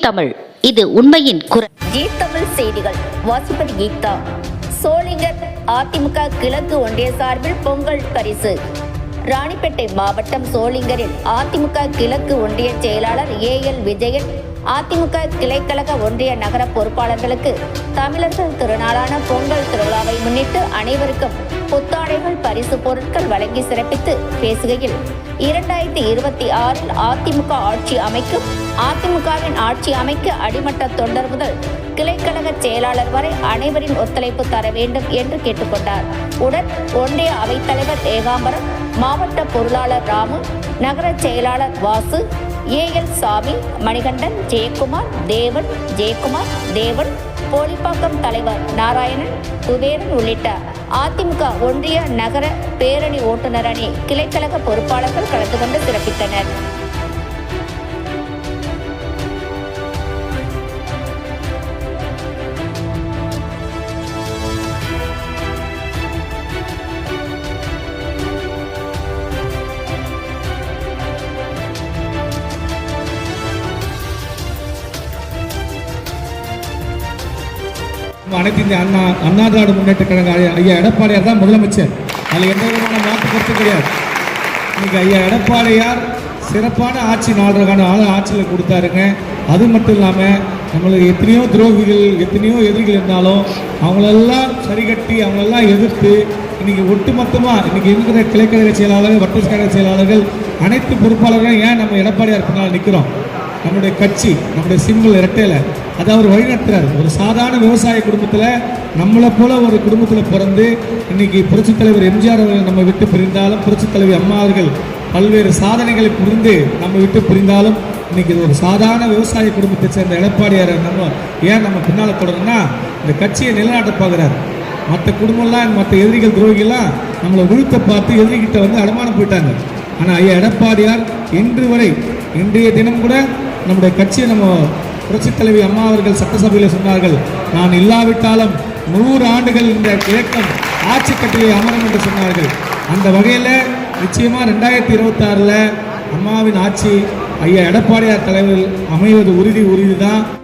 தமிழ். இது உண்மையின் குரல். ஜி தமிழ் செய்திகள். வாசிப்பது கீதா. சோளிங்கர் அதிமுக கிழக்கு ஒன்றிய சார்பில் பொங்கல் பரிசு. ராணிப்பேட்டை மாவட்டம் சோளிங்கரில் அதிமுக கிழக்கு ஒன்றிய செயலாளர் ஏ எல் விஜயன் அதிமுக கிளைக்கழக ஒன்றிய நகர பொறுப்பாளர்களுக்கு தமிழர்கள் திருநாளான பொங்கல் திருவிழாவை முன்னிட்டு அனைவருக்கும் புத்தாடைகள் பரிசு பொருட்கள் வழங்கி சிறப்பித்து பேசுகையில் இரண்டாயிரத்தி இருபத்தி ஆறில் அதிமுக ஆட்சி அமைக்கும் அதிமுகவின் ஆட்சி அமைக்க அடிமட்ட தொண்டர் முதல் கிளைக்கழக செயலாளர் வரை அனைவரின் ஒத்துழைப்பு தர வேண்டும் என்று கேட்டுக்கொண்டார். உடன் ஒன்றிய அவைத்தலைவர் ஏகாம்பரம் மாவட்ட பொருளாளர் ராமு நகர செயலாளர் வாசு ஏ எல் சாமி மணிகண்டன் ஜெயக்குமார் தேவன் ஜெயக்குமார் தேவன் போலிப்பாக்கம் தலைவர் நாராயணன் குபேரன் உள்ளிட்ட அதிமுக ஒன்றிய நகர பேரணி ஓட்டுநர் அணி கிளைக்கழக பொறுப்பாளர்கள் கலந்து கொண்டு சிறப்பித்தனர். அனைத்து இந்திய அண்ணா அண்ணா திராவிட முன்னேற்ற கழக ஐயா- எடப்பாடியார் தான் முதலமைச்சர். அதில் எந்த விதமான மாற்று கருத்து கிடையாது. இன்னைக்கு ஐயா எடப்பாடியார் சிறப்பான ஆட்சி நாடுறதுக்கான ஆள் ஆட்சியில் கொடுத்தாருங்க. அது மட்டும் இல்லாமல் நம்மளுக்கு எத்தனையோ துரோகிகள் எத்தனையோ எதிரிகள் இருந்தாலும் அவங்களெல்லாம் சரிகட்டி அவங்களெல்லாம் எதிர்த்து இன்னைக்கு ஒட்டுமொத்தமாக இன்னைக்கு இருக்கிற கிளைக்கழக செயலாளர்கள் வட்ட செயலாளர்கள் அனைத்து பொறுப்பாளர்களும் ஏன் நம்ம எடப்பாடியார் பின்னால் நிற்கிறோம் நம்முடைய கட்சி நம்முடைய சிம்பிள் இரட்டையில் அதை அவர் வழிநடத்துறாரு. ஒரு சாதாரண விவசாய குடும்பத்தில் நம்மளை போல ஒரு குடும்பத்தில் பிறந்து இன்னைக்கு புரட்சித் தலைவர் எம்ஜிஆர் அவர்கள் நம்ம விட்டு பிரிந்தாலும் புரட்சித் தலைவி அம்மா அவர்கள் பல்வேறு சாதனைகளை புரிந்து நம்ம விட்டு பிரிந்தாலும் இன்னைக்கு இது ஒரு சாதாரண விவசாய குடும்பத்தை சேர்ந்த எடப்பாடியார் நம்ம ஏன் நம்ம பின்னால் தொடரும்னா இந்த கட்சியை நிலைநாட்ட பார்க்குறாரு. மற்ற குடும்பம்லாம் மற்ற எதிரிகள் துரோகிகள்லாம் நம்மளை விழுத்த பார்த்து எதிரிகிட்ட வந்து அடமானம் போயிட்டாங்க. ஆனால் ஐயா எடப்பாடியார் இன்று வரை இன்றைய தினம் கூட நம்முடைய கட்சியை நம்ம புரட்சித் தலைவி அம்மா அவர்கள் சட்டசபையில் சொன்னார்கள் நான் இல்லாவிட்டாலும் நூறு ஆண்டுகள் இந்த இயக்கம் ஆட்சி கட்டியை அமரும் என்று சொன்னார்கள். அந்த வகையில் நிச்சயமாக ரெண்டாயிரத்தி இருபத்தாறில் அம்மாவின் ஆட்சி ஐயா எடப்பாடியார் தலைவரில் அமைவது உறுதி உறுதி தான்